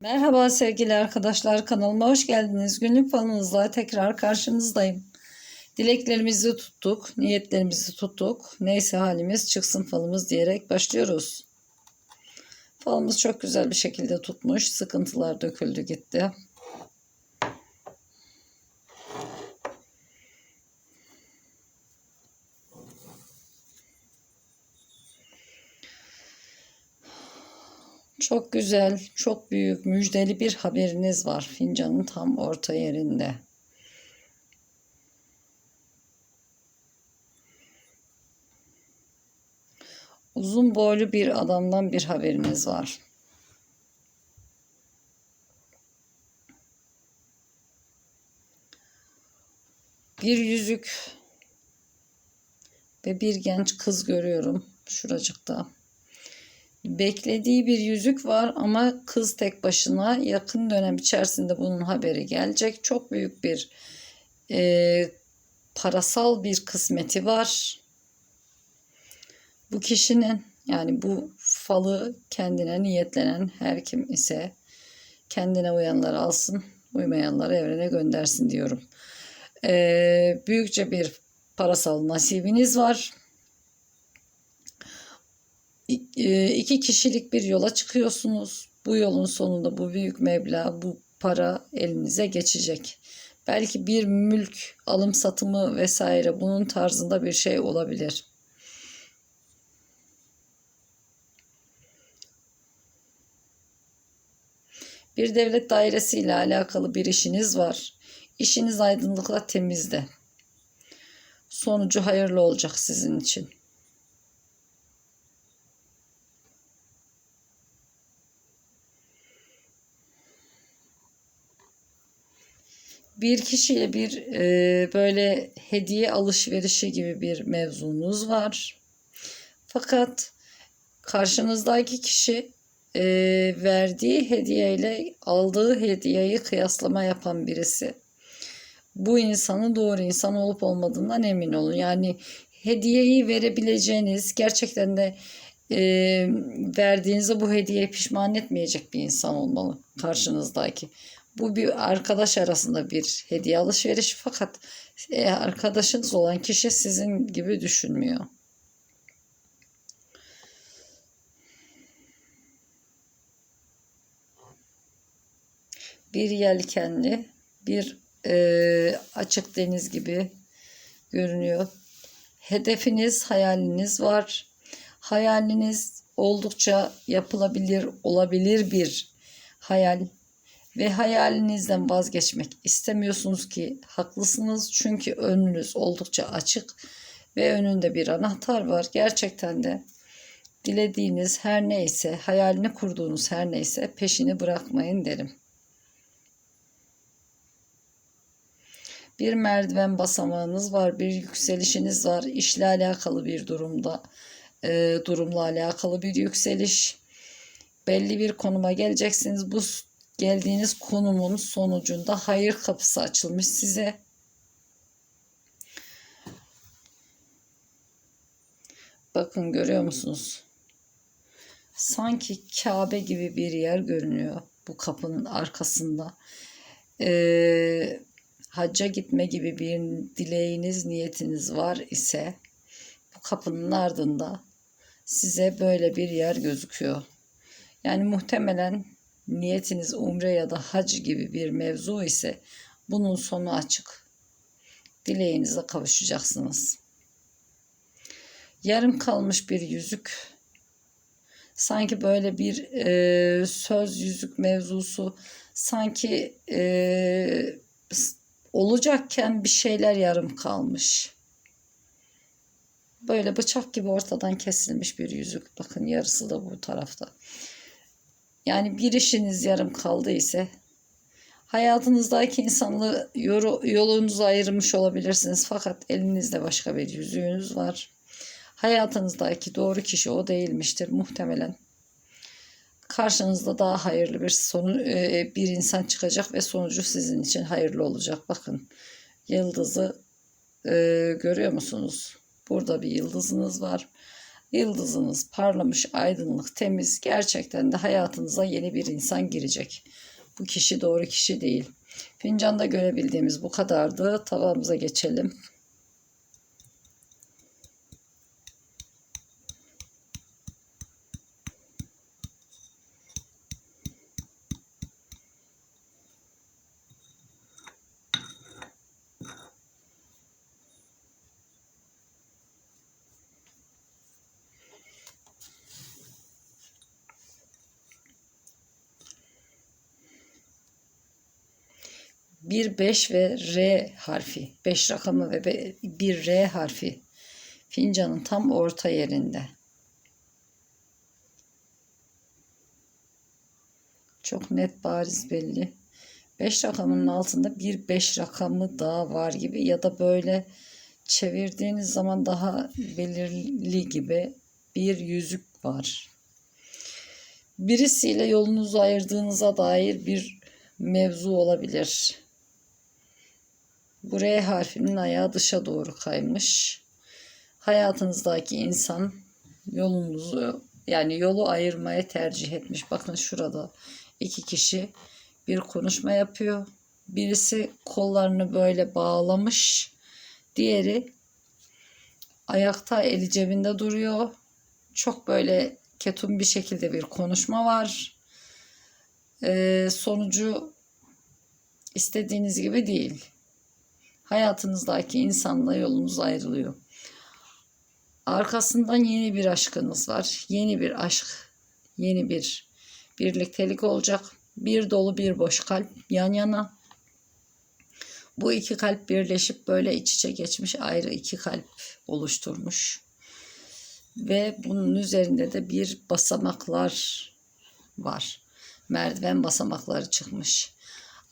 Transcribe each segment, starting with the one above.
Merhaba sevgili arkadaşlar kanalıma hoş geldiniz. Günlük falınızla tekrar karşınızdayım. Dileklerimizi tuttuk, niyetlerimizi tuttuk. Neyse halimiz çıksın falımız diyerek başlıyoruz. Falımız çok güzel bir şekilde tutmuş. Sıkıntılar döküldü gitti. Çok güzel, çok büyük, müjdeli bir haberiniz var fincanın tam orta yerinde. Uzun boylu bir adamdan bir haberiniz var. Bir yüzük ve bir genç kız görüyorum şuracıkta. Beklediği bir yüzük var ama kız tek başına yakın dönem içerisinde bunun haberi gelecek. Çok büyük bir e, parasal bir kısmeti var. Bu kişinin yani bu falı kendine niyetlenen her kim ise kendine uyanlar alsın, uymayanları evrene göndersin diyorum. E, büyükçe bir parasal nasibiniz var iki kişilik bir yola çıkıyorsunuz. Bu yolun sonunda bu büyük meblağ, bu para elinize geçecek. Belki bir mülk alım satımı vesaire bunun tarzında bir şey olabilir. Bir devlet dairesiyle alakalı bir işiniz var. İşiniz aydınlıkla temizde. Sonucu hayırlı olacak sizin için. Bir kişiye bir e, böyle hediye alışverişi gibi bir mevzunuz var. Fakat karşınızdaki kişi e, verdiği hediyeyle aldığı hediyeyi kıyaslama yapan birisi. Bu insanın doğru insan olup olmadığından emin olun. Yani hediyeyi verebileceğiniz gerçekten de e, verdiğinizde bu hediyeyi pişman etmeyecek bir insan olmalı karşınızdaki. Bu bir arkadaş arasında bir hediye alışveriş fakat e, arkadaşınız olan kişi sizin gibi düşünmüyor. Bir yelkenli, bir e, açık deniz gibi görünüyor. Hedefiniz, hayaliniz var. Hayaliniz oldukça yapılabilir, olabilir bir hayal ve hayalinizden vazgeçmek istemiyorsunuz ki haklısınız çünkü önünüz oldukça açık ve önünde bir anahtar var. Gerçekten de dilediğiniz her neyse, hayalini kurduğunuz her neyse peşini bırakmayın derim. Bir merdiven basamağınız var, bir yükselişiniz var, işle alakalı bir durumda, e, durumla alakalı bir yükseliş. Belli bir konuma geleceksiniz. Bu geldiğiniz konumun sonucunda hayır kapısı açılmış size. Bakın görüyor musunuz? Sanki Kabe gibi bir yer görünüyor bu kapının arkasında. Ee, hacca gitme gibi bir dileğiniz, niyetiniz var ise bu kapının ardında size böyle bir yer gözüküyor. Yani muhtemelen niyetiniz umre ya da hac gibi bir mevzu ise bunun sonu açık. Dileğinize kavuşacaksınız. Yarım kalmış bir yüzük. Sanki böyle bir e, söz yüzük mevzusu sanki e, olacakken bir şeyler yarım kalmış. Böyle bıçak gibi ortadan kesilmiş bir yüzük. Bakın yarısı da bu tarafta. Yani bir işiniz yarım kaldı ise hayatınızdaki insanlı yolunuzu ayırmış olabilirsiniz fakat elinizde başka bir yüzüğünüz var. Hayatınızdaki doğru kişi o değilmiştir muhtemelen. Karşınızda daha hayırlı bir sonu e, bir insan çıkacak ve sonucu sizin için hayırlı olacak. Bakın yıldızı e, görüyor musunuz? Burada bir yıldızınız var. Yıldızınız parlamış, aydınlık, temiz. Gerçekten de hayatınıza yeni bir insan girecek. Bu kişi doğru kişi değil. Fincanda görebildiğimiz bu kadardı. Tavamıza geçelim. Bir 5 ve R harfi. 5 rakamı ve bir R harfi. Fincanın tam orta yerinde. Çok net bariz belli. 5 rakamının altında bir 5 rakamı daha var gibi ya da böyle çevirdiğiniz zaman daha belirli gibi bir yüzük var. Birisiyle yolunuzu ayırdığınıza dair bir mevzu olabilir. Bu R harfinin ayağı dışa doğru kaymış. Hayatınızdaki insan yolunuzu yani yolu ayırmaya tercih etmiş. Bakın şurada iki kişi bir konuşma yapıyor. Birisi kollarını böyle bağlamış. Diğeri ayakta eli cebinde duruyor. Çok böyle ketum bir şekilde bir konuşma var. Ee, sonucu istediğiniz gibi değil. Hayatınızdaki insanla yolunuz ayrılıyor. Arkasından yeni bir aşkınız var. Yeni bir aşk, yeni bir birliktelik olacak. Bir dolu bir boş kalp yan yana. Bu iki kalp birleşip böyle iç içe geçmiş ayrı iki kalp oluşturmuş. Ve bunun üzerinde de bir basamaklar var. Merdiven basamakları çıkmış.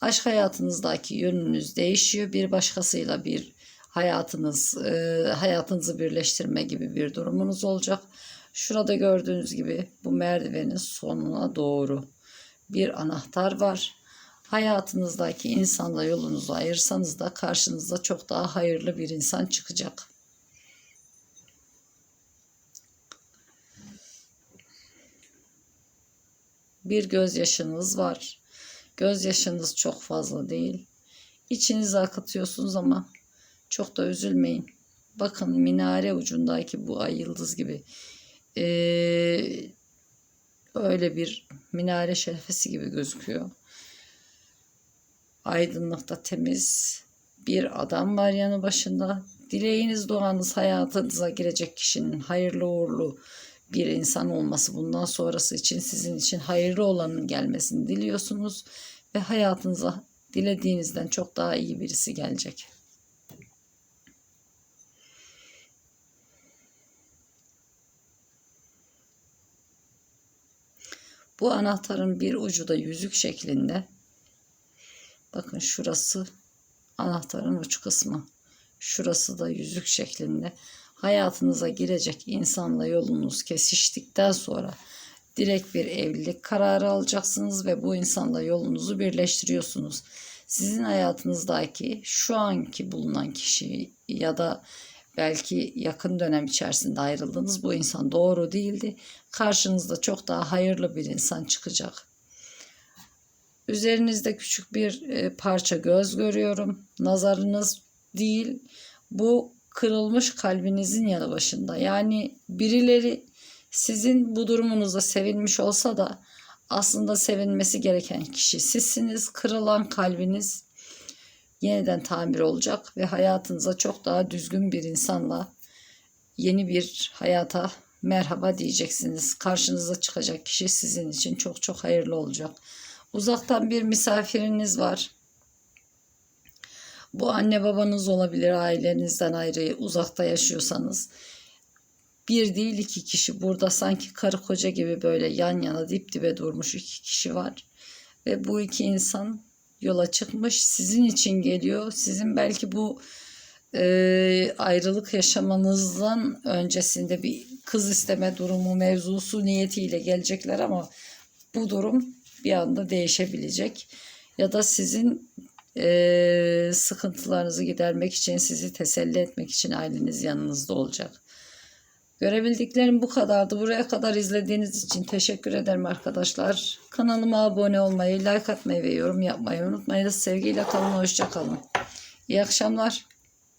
Aşk hayatınızdaki yönünüz değişiyor. Bir başkasıyla bir hayatınız, e, hayatınızı birleştirme gibi bir durumunuz olacak. Şurada gördüğünüz gibi bu merdivenin sonuna doğru bir anahtar var. Hayatınızdaki insanla yolunuzu ayırsanız da karşınıza çok daha hayırlı bir insan çıkacak. Bir gözyaşınız var. Gözyaşınız çok fazla değil. İçinize akıtıyorsunuz ama çok da üzülmeyin. Bakın minare ucundaki bu ay yıldız gibi ee, öyle bir minare şerefesi gibi gözüküyor. Aydınlıkta temiz bir adam var yanı başında. Dileğiniz duanız hayatınıza girecek kişinin hayırlı uğurlu bir insan olması bundan sonrası için sizin için hayırlı olanın gelmesini diliyorsunuz ve hayatınıza dilediğinizden çok daha iyi birisi gelecek. Bu anahtarın bir ucu da yüzük şeklinde. Bakın şurası anahtarın uç kısmı. Şurası da yüzük şeklinde. Hayatınıza girecek insanla yolunuz kesiştikten sonra direkt bir evlilik kararı alacaksınız ve bu insanla yolunuzu birleştiriyorsunuz. Sizin hayatınızdaki şu anki bulunan kişi ya da belki yakın dönem içerisinde ayrıldınız bu insan doğru değildi. Karşınızda çok daha hayırlı bir insan çıkacak. Üzerinizde küçük bir e, parça göz görüyorum. Nazarınız değil. Bu kırılmış kalbinizin yanı başında. Yani birileri sizin bu durumunuzda sevinmiş olsa da aslında sevinmesi gereken kişi sizsiniz. Kırılan kalbiniz yeniden tamir olacak ve hayatınıza çok daha düzgün bir insanla yeni bir hayata merhaba diyeceksiniz. Karşınıza çıkacak kişi sizin için çok çok hayırlı olacak. Uzaktan bir misafiriniz var. Bu anne babanız olabilir ailenizden ayrı uzakta yaşıyorsanız. Bir değil iki kişi burada sanki karı koca gibi böyle yan yana dip dibe durmuş iki kişi var. Ve bu iki insan yola çıkmış sizin için geliyor. Sizin belki bu e, ayrılık yaşamanızdan öncesinde bir kız isteme durumu mevzusu niyetiyle gelecekler ama bu durum bir anda değişebilecek. Ya da sizin e, sıkıntılarınızı gidermek için, sizi teselli etmek için aileniz yanınızda olacak. Görebildiklerim bu kadardı. Buraya kadar izlediğiniz için teşekkür ederim arkadaşlar. Kanalıma abone olmayı, like atmayı ve yorum yapmayı unutmayınız. Sevgiyle kalın, hoşça kalın. İyi akşamlar.